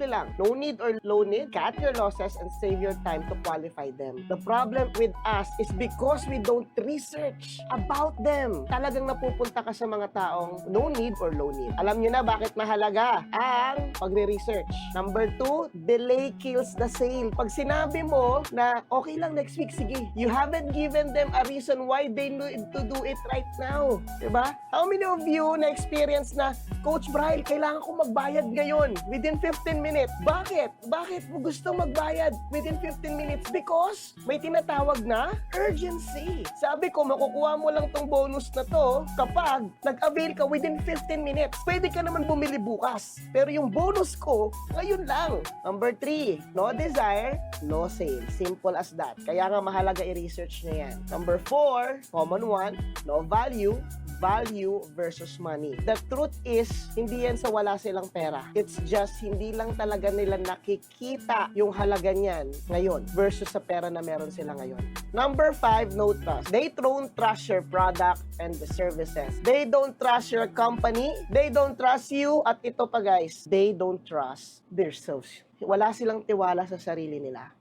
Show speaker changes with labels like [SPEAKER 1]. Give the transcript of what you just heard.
[SPEAKER 1] Simple lang. No need or low need, cut your losses and save your time to qualify them. The problem with us is because we don't research about them. Talagang napupunta ka sa mga taong no need or low need. Alam nyo na bakit mahalaga ang pagre-research. Number two, delay kills the sale. Pag sinabi mo na okay lang next week, sige. You haven't given them a reason why they need to do it right now. Diba? How many of you na experience na, Coach Brian, kailangan ko magbayad ngayon within 15 minutes. Bakit? Bakit mo gusto magbayad within 15 minutes? Because may tinatawag na urgency. Sabi ko, makukuha mo lang tong bonus na to kapag nag-avail ka within 15 minutes. Pwede ka naman bumili bukas. Pero yung bonus ko, ngayon lang. Number 3, no desire, no sale. Simple as that. Kaya nga mahalaga i-research nyo yan. Number 4, common one, no value, value versus money. The truth is, hindi yan sa wala silang pera. It's just hindi lang talaga nila nakikita yung halaga niyan ngayon versus sa pera na meron sila ngayon. Number five, no trust. They don't trust your product and the services. They don't trust your company. They don't trust you. At ito pa guys, they don't trust themselves. Wala silang tiwala sa sarili nila.